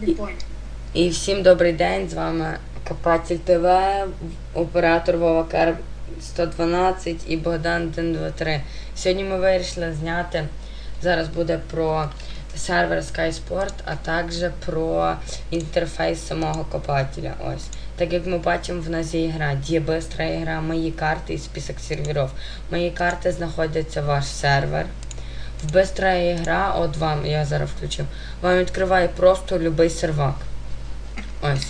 Не. І всім добрий день, з вами Копатель ТВ, оператор Вова Кар 112 і Богдан 123. Сьогодні ми вирішили зняти, зараз буде про сервер SkySport, а також про інтерфейс самого копателя. Ось. Так як ми бачимо, в нас є гра, є бистра гра, мої карти і список серверів. Мої карти знаходяться ваш сервер. Бистра гра, от вам, я зараз включив, вам відкриває просто будь-який сервак. Ось.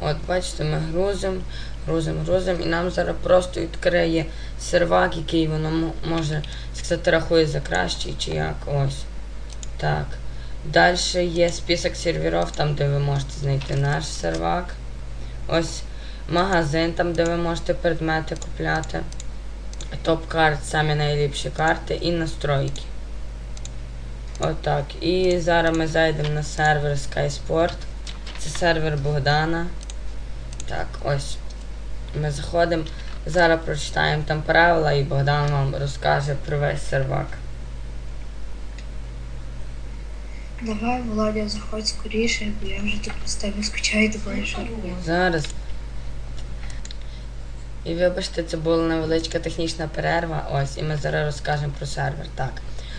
От, бачите, ми грузимо, грузимо, грузимо, і нам зараз просто відкриє сервак, який воно може сказати, рахує за кращий чи як. Ось. Так. Далі є список серверів, там, де ви можете знайти наш сервак. Ось магазин, там, де ви можете предмети купляти. Топ-карт, самі найліпші карти і настройки. Отак. І зараз ми зайдемо на сервер SkySport. Це сервер Богдана. Так, ось. Ми заходимо. Зараз прочитаємо там правила і Богдан вам розкаже про весь сервак. Давай, Володя, заходь скоріше, бо я вже тут з тебе скучаю, думаю, що робити. Зараз. І вибачте, це була невеличка технічна перерва. Ось, і ми зараз розкажемо про сервер. Так.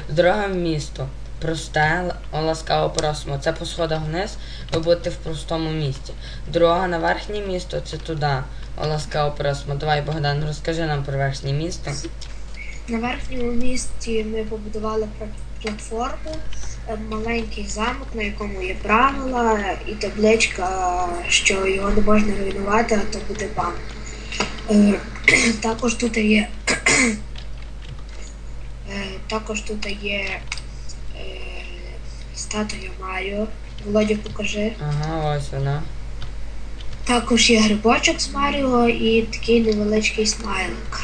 Дорога в місто. Просте, ласкаво просимо. Це по сходах вниз, ви будете в простому місті. Дорога на верхнє місто це туди. Ласкаво просимо. Давай, Богдан, розкажи нам про верхнє місто. На верхньому місці ми побудували платформу, е, маленький замок, на якому є правила і табличка, що його не можна руйнувати, а то буде бан. Е, Також тут є. е, Також тут є статуя Маріо. Володя, покажи. Ага, ось вона. Також є грибочок з Маріо і такий невеличкий смайлик.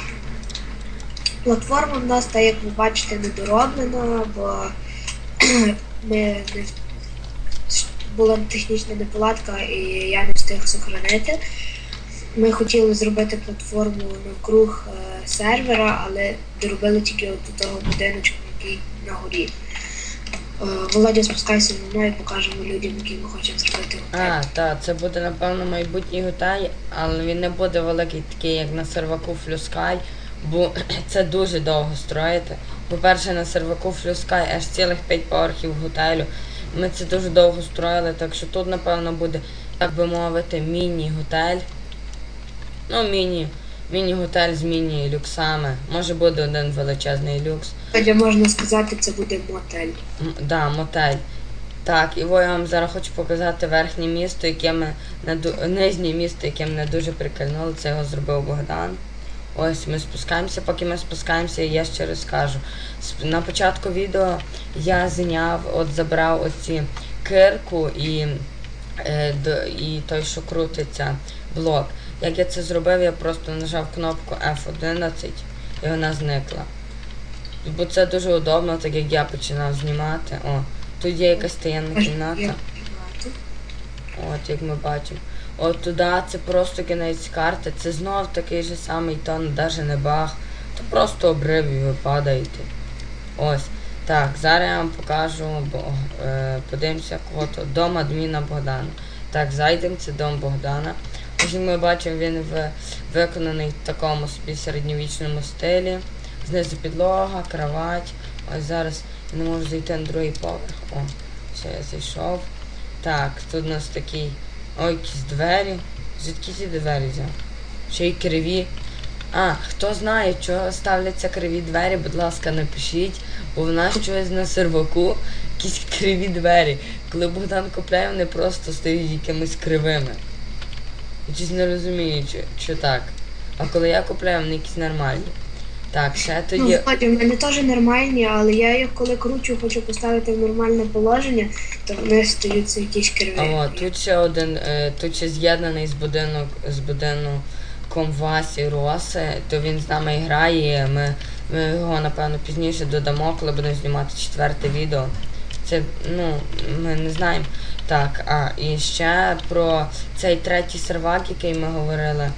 Платформа в нас, так як ви бачите, недороблена, бо ми не була технічна неполадка і я не встиг сохранити. Ми хотіли зробити платформу навкруг е, сервера, але доробили тільки от до того будиночку, який на горі. Е, Володя, спускайся зі мною, покажемо людям, які ми хочемо зробити. А, так, це буде, напевно, майбутній готель, але він не буде великий такий, як на серваку Флюскай, бо це дуже довго строїти. По-перше, на серваку Флюскай аж цілих 5 поверхів готелю. Ми це дуже довго строїли, так що тут, напевно, буде, так би мовити, міні-готель. Ну, міні, міні-готель з міні-люксами. Може буде один величезний люкс. Хоча можна сказати, це буде мотель. М, Да, мотель. Так, і во я вам зараз хочу показати верхнє місто, яке ми не ду- нижнє місто, яке мене дуже прикольнуло. Це його зробив Богдан. Ось ми спускаємося, поки ми спускаємося, я ще розкажу. Сп- На початку відео я зняв, от забрав оці кирку і, е, д- і той, що крутиться, блок. Як я це зробив, я просто нажав кнопку F11 і вона зникла. Бо це дуже удобно, так як я починав знімати. О, тут є якась таємна кімната. От як ми бачимо. От туди це просто кінець карти. Це знов такий же самий тон, навіть не баг. То просто обрив і ви падаєте. Ось. Так, зараз я вам покажу, бо, е, подивимося кого то. Дом адміна Богдана. Так, зайдемо, це дом Богдана. Ось ми бачимо, він в, виконаний в такому собі середньовічному стилі. Знизу підлога, кровать. Ось зараз я не можу зайти на другий поверх. О, все, я зайшов. Так, тут у нас такий. Ой, якісь двері. Звідки ці двері взяв? Ще й криві. А, хто знає, чого ставляться криві двері, будь ласка, напишіть, бо в нас щось на серваку якісь криві двері. Коли Богдан купляє, вони просто стають якимись кривими. Я щось не розумію, що, що так. А коли я купляю, вони якісь нормальні. Так, ще Ну, тоді. Володя, в мене теж нормальні, але я їх коли кручу, хочу поставити в нормальне положення, то вони стаються якісь криві. А от, тут ще один, е, тут ще з'єднаний з будинок з будинком Васі Роси, то він з нами грає. Ми, ми його напевно пізніше додамо, коли будемо знімати четверте відео. Це ну ми не знаємо. Так, а і ще про цей третій сервак, який ми говорили.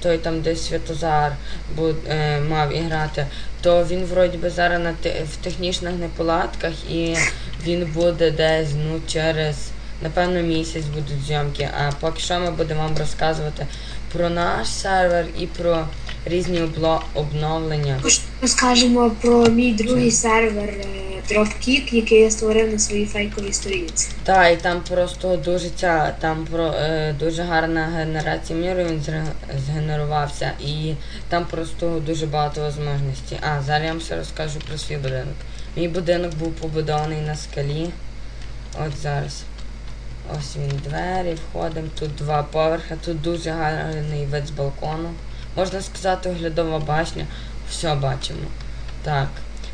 Той там, де Святозар бу, е, мав іграти, то він вроді би зараз на в технічних неполадках і він буде десь ну через напевно, місяць будуть зйомки. А поки що ми будемо вам розказувати про наш сервер і про різні обло- обновлення. Розкажемо про мій другий сервер е, який я створив на своїй фейковій сторінці. Так, і там просто дуже ця, там про е, дуже гарна генерація міру він згенерувався, і там просто дуже багато можливостей. А, зараз я вам ще розкажу про свій будинок. Мій будинок був побудований на скалі. От зараз. Ось він двері, входимо. Тут два поверхи, тут дуже гарний вид з балкону. Можна сказати, оглядова башня. Все бачимо. Так.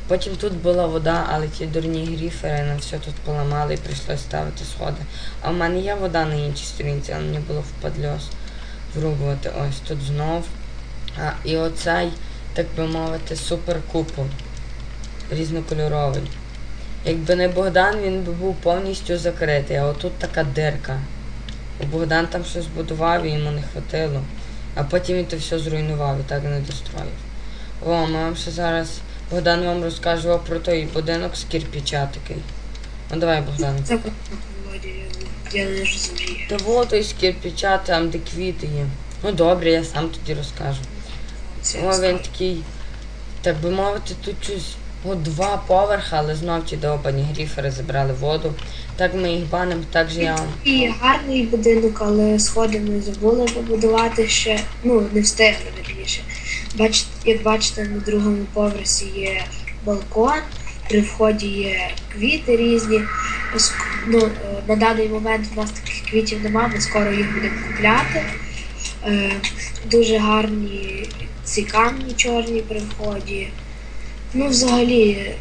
Потім тут була вода, але ті дурні гріфери нам все тут поламали і прийшлося ставити сходи. А в мене є вода на іншій сторінці, але мені було впадльос врубувати. Ось тут знов. А, і оцей, так би мовити, супер купол. Різнокольоровий. Якби не Богдан, він би був повністю закритий, а отут така дирка. Бо Богдан там щось будував і йому не хватило. А потім він то все зруйнував і так не достроїв. О, ми вам ще зараз. Богдан вам розкаже про той будинок з кирпича такий. Ну давай, Богдан. Я не розумію. Та во той з кирпича, там де квіти є. Ну добре, я сам тоді розкажу. О, він такий, так би мовити, тут щось о, два поверха, але знов ті довбані гріфери забрали воду. Так ми їх банимо, так же я вам. І гарний будинок, але сходи ми забули побудувати ще. Ну, не встигли вірніше. Бач, як бачите, на другому поверсі є балкон, при вході є квіти різні. Ну, е, на даний момент у нас таких квітів немає, ми скоро їх будемо купляти. Е, дуже гарні ці камні чорні при вході. Ну, взагалі,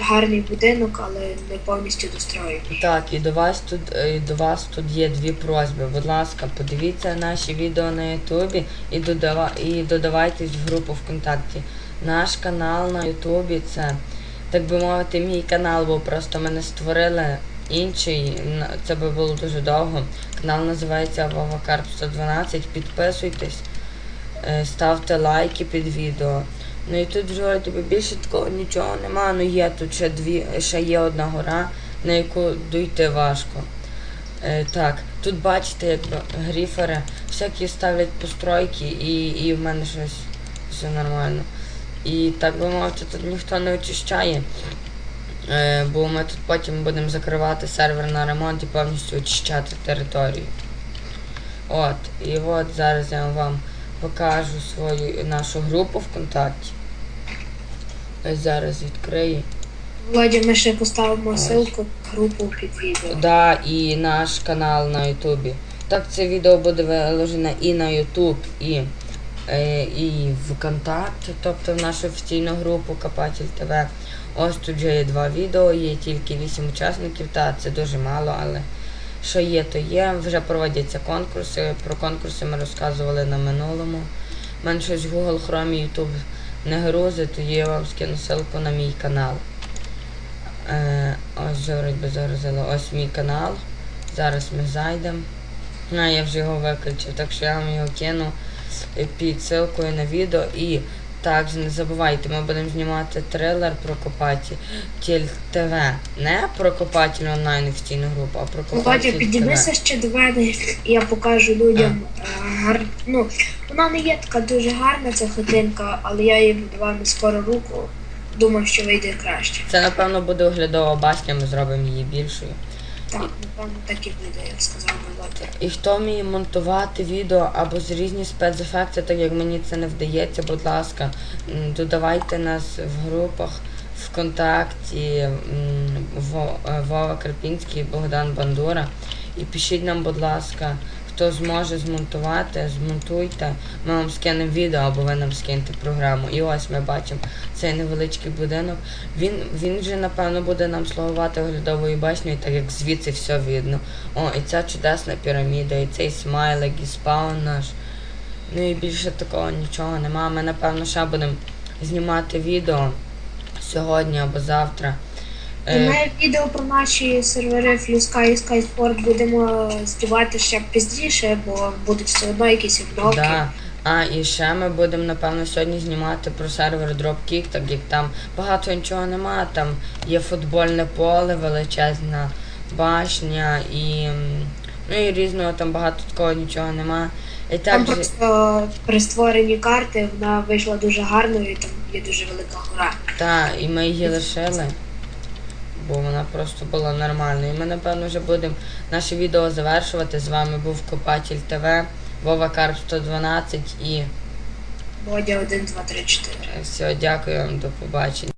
гарний будинок, але не повністю достроєний. Так, і до вас тут е, до вас тут є дві просьби. Будь ласка, подивіться наші відео на Ютубі і додава і додавайтесь в групу ВКонтакті. Наш канал на Ютубі це, так би мовити, мій канал, бо просто мене створили інший. Це би було дуже довго. Канал називається Вовакарп 112. Підписуйтесь, е, ставте лайки під відео. Ну і тут вже вроді більше такого нічого нема. Ну є тут ще дві, ще є одна гора, на яку дійти важко. Е, так, тут бачите, якби гріфери всякі ставлять постройки і, і в мене щось все нормально. І так би мовити, тут ніхто не очищає. Е, бо ми тут потім будемо закривати сервер на ремонт і повністю очищати територію. От, і от зараз я вам покажу свою нашу групу ВКонтакті. Ось зараз відкрию. Володя, ми ще поставимо ссылку в групу під відео. Да, і наш канал на Ютубі. Так, це відео буде виложено і на Ютуб, і, е, і в ВКонтакт, тобто в нашу офіційну групу Копатель ТВ. Ось тут вже є два відео, є тільки 8 учасників, та це дуже мало, але що є, то є. Вже проводяться конкурси. Про конкурси ми розказували на минулому. Мене щось Google Chrome YouTube не грузить, тоді я вам скину ссылку на мій канал. Е, ось вже вроді загрузило. Ось мій канал. Зараз ми зайдемо. А, я вже його виключив, так що я вам його кину під ссылкою на відео. І також не забувайте, ми будемо знімати трилер про Копатель ТВ. Не про Копатель онлайн офіційну групу, а про Володя, Копатель ТВ. ще до мене, я покажу людям. е, Гар... Ну, вона не є така дуже гарна, ця хатинка, але я її будував на скору руку. Думав, що вийде краще. Це напевно буде оглядова башня, ми зробимо її більшою. Так, напевно, так і буде. І хто вміє монтувати відео або з різні спецефекти, так як мені це не вдається, будь ласка, додавайте нас в групах ВКонтакті Во- е, Вова Карпінський, Богдан Бандура. І пишіть нам, будь ласка, хто зможе змонтувати, змонтуйте. Ми вам скинемо відео або ви нам скинете програму. І ось ми бачимо цей невеличкий будинок. Він, він вже, напевно, буде нам слугувати оглядовою башнею, так як звідси все видно. О, і ця чудесна піраміда, і цей смайлик, і спаун наш. Ну і більше такого нічого нема. Ми, напевно, ще будемо знімати відео сьогодні або завтра. Е, Ми відео про наші сервери Флюска і SkySport будемо знімати ще пізніше, бо будуть все одно якісь обновки. Да. А, і ще ми будемо, напевно, сьогодні знімати про сервер Dropkick, так як там багато нічого нема, там є футбольне поле величезна, башня і. Ну і різного там багато такого нічого нема. І Там також просто при створенні карти вона вийшла дуже гарною, і там є дуже велика гора. та, і ми її лишили, бо вона просто була нормальною. І ми, напевно, вже будемо наше відео завершувати. З вами був Копатель ТВ, Вова Карп 112 і Бодя 1, 2, 3, 4. все, дякую вам, до побачення.